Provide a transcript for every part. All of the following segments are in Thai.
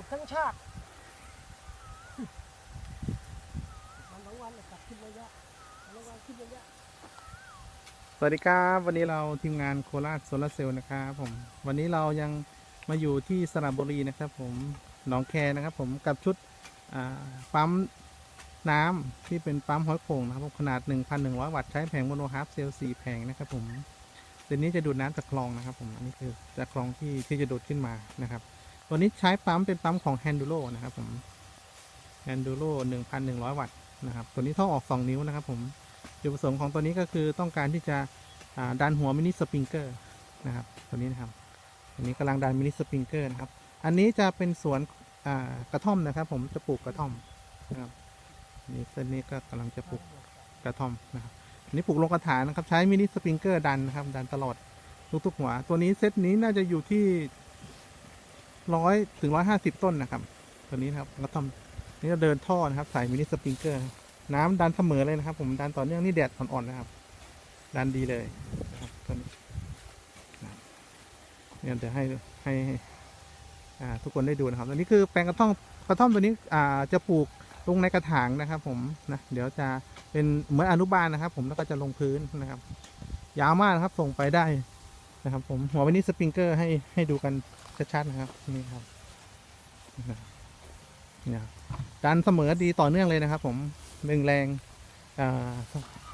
ขุดทั้งชาติวันสองวันกลับขึ้นระยะวันสองวันขึ้นระยะสวัสดีครับวันนี้เราทีมงานโคราชโซลาเซลล์นะครับผมวันนี้เรายังมาอยู่ที่สระบุรีนะครับผมหนองแคนะครับผมกับชุดปั๊มน้ำที่เป็นปั๊มห้อยโข่งนะครับผมขนาด 1,100 วัตต์ใช้แผงโมโนฮาร์ฟเซลล์4แผงนะครับผมตัวนี้จะดูดน้ำจากคลองนะครับผมอันนี้คือจากคลองที่ที่จะดูดขึ้นมานะครับ ตัวนี้ใช้ปั๊มเป็นปั๊มของ h a n d u r o นะครับผม h a n d u r o 1,100 วัตต์นะครับ ตัวนี้ท่อออก 2 นิ้วนะครับ ผมจุดประสงค์ของตัวนี้ก็คือต้องการที่จะดันหัวมินิสปริงเกอร์นะครับ ตัวนี้นะครับ ตัวนี้กำลังดันมินิสปริงเกอร์นะครับ อันนี้จะเป็นสวนกระท่อมนะครับ ผมจะปลูกกระท่อมนะครับนี่เส้นนี้ก็กำลังจะปลูกกระท่อมนะครับอันนี้ปลูกลงกระถางนะครับ ใช้มินิสปริงเกอร์ดันนะครับ ดันตลอดทุกๆหัว ตัวนี้เซตนี้น่าจะอยู่ที่ ร้อยถึงร้อยห้าสิบต้นนะครับ ตัวนี้นะครับกระท่อมนี่ก็เดินท่อนะครับใส่มินิสปริงเกอร์ น้ำดันเสมอเลยนะครับ ผมดันต่อเนื่องนี่แดดอ่อนๆนะครับ ดันดีเลยนะครับตัวนี้เนี่ยเดี๋ยวให้ให้ให้ทุกคนได้ดูนะครับ ตัวนี้คือแปลงกระท่อมกระท่อมตัวนี้อ่าจะปลูกลงในกระถางนะครับ ผมนะเดี๋ยวจะเป็นเหมือนอนุบาลนะครับ ผมแล้วก็จะลงพื้นนะครับ ยาวมากนะครับ ส่งไปได้ นะครับผมหัววันนี้สปริงเกอร์ให้ให้ดูกันชัดๆนะครับนี่ครับนะครับเนี่ดันเสมอดีต่อเนื่องเลยนะครับ ผมหนึ่งแรง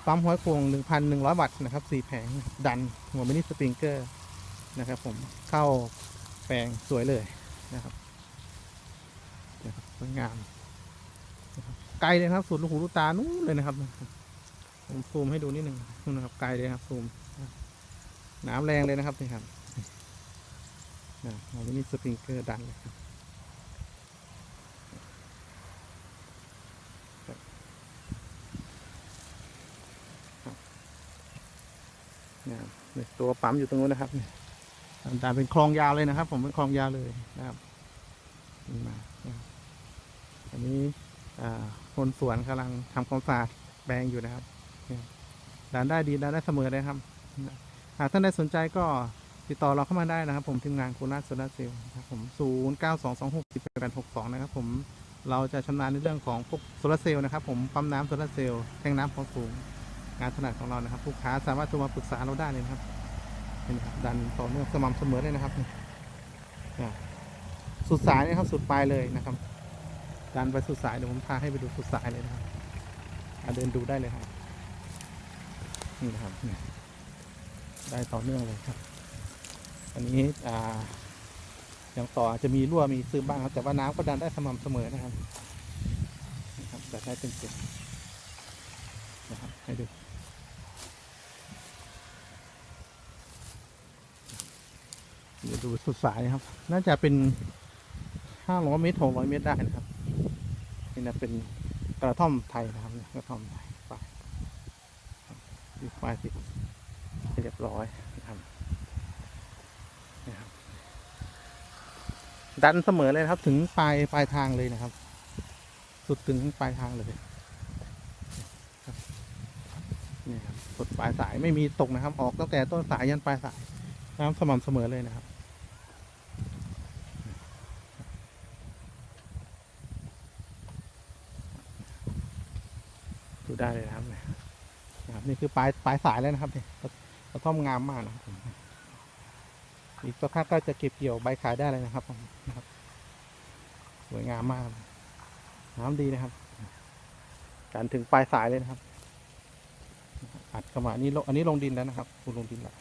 ปั๊มห้อยโครง1,100 วัตต์นะครับ4แผงดันหัวมินิสปริงเกอร์นะครับ ผมเข้าแปลงสวยเลยนะครับนะครับสวยงามไกลเลยครับสุดลูกหูลูกตานู้นเลยนะครับ ผมซูมให้ดูนิดหนึ่งนู่นนะครับไกลเลยครับซูม น้ำแรงเลยนะครับนี่ครับนะหัวมินิสปริงเกอร์ดันเลยครับนะนี่ตัวปั๊มอยู่ตรงนู้นนะครับเนี่ยตามเป็นคลองยาวเลยนะครับ ผมเป็นคลองยาวเลยนะครับมาอันนี้คนสวนกำลังทำความสะอาดแปลงอยู่นะครับดานได้ดีดานได้เสมอเลยครับ หากท่านใดสนใจก็ติดต่อเราเข้ามาได้นะครับผมทีมงานโคราชโซลาร์เซลล์นะครับผม0 9 2 2 6 1 8 6 2 นะครับผมเราจะชำนาญในเรื่องของพวกโซลาร์เซลล์นะครับผมปั๊มน้ำโซลาร์เซลล์แทงน้ำของสูงงานถนัดของเรานะครับลูกค้าสามารถโทรมาปรึกษาเราได้เลยนะครับเห็นไหมครับดันต่อเนื่องสม่ำเสมอเลยนะครับนี่อ่าสุดสายนะครับสุดปลายเลยนะครับดันไปสุดสายเดี๋ยวผมพาให้ไปดูสุดสายเลยนะครับอาเดินดูได้เลยครับนี่นะครับนี่ ได้ต่อเนื่องเลยครับ อันนี้อ่าอย่างต่ออาจจะมีรั่วมีซึมบ้างครับแต่ว่าน้ำก็ดันได้สม่ำเสมอนะครับนะครับดันได้เต็มๆนะครับให้ดูเดี๋ยวดูสุดสายครับ น่าจะเป็นห้าร้อยเมตรหกร้อยเมตรได้นะครับนี่นะเป็นกระท่อมไทยนะครับกระท่อมไทยไปดีไฟติด เรียบร้อยนะครับนะครับ ดันเสมอเลยครับ ถึงปลายปลายทางเลยนะครับ สุดถึงปลายทางเลยนี่ครับสุดปลายสายไม่มีตกนะครับ ออกตั้งแต่ต้นสายยันปลายสายน้ำสม่ำเสมอเลยนะครับดูได้เลยนะครับนี่ยนะครับนี่คือปลายปลายสายแล้วนะครับเนี่ย กระท่อมงามมากนะครับผมอีกสักพักก็จะเก็บเกี่ยวใบขายได้เลยนะครับผมนะครับสวยงามมากน้ำดีนะครับ การถึงปลายสายเลยนะครับ อัดเข้ามาอันนี้ลงอันนี้ลงดินแล้วนะครับ คุณลงดินแล้ว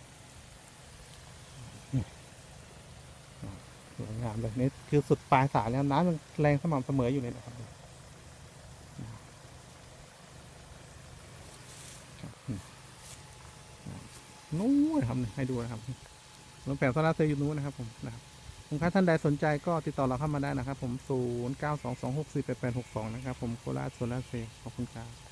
สวยงามเลยนี่คือสุดปลายสายแล้วน้ำแรงสม่ำเสมออยู่เลยนะครับ นู้นครับให้ดูนะครับลงแผงโซลาร์เซลล์อยู่นู้นนะครับผมนะครับลูกค้าท่านใดสนใจก็ติดต่อเราเข้ามาได้นะครับ ผม 0 9 2 2 6 4 8 8 6 2 นะครับผมโคราชโซลาร์เซลล์ขอบคุณครับ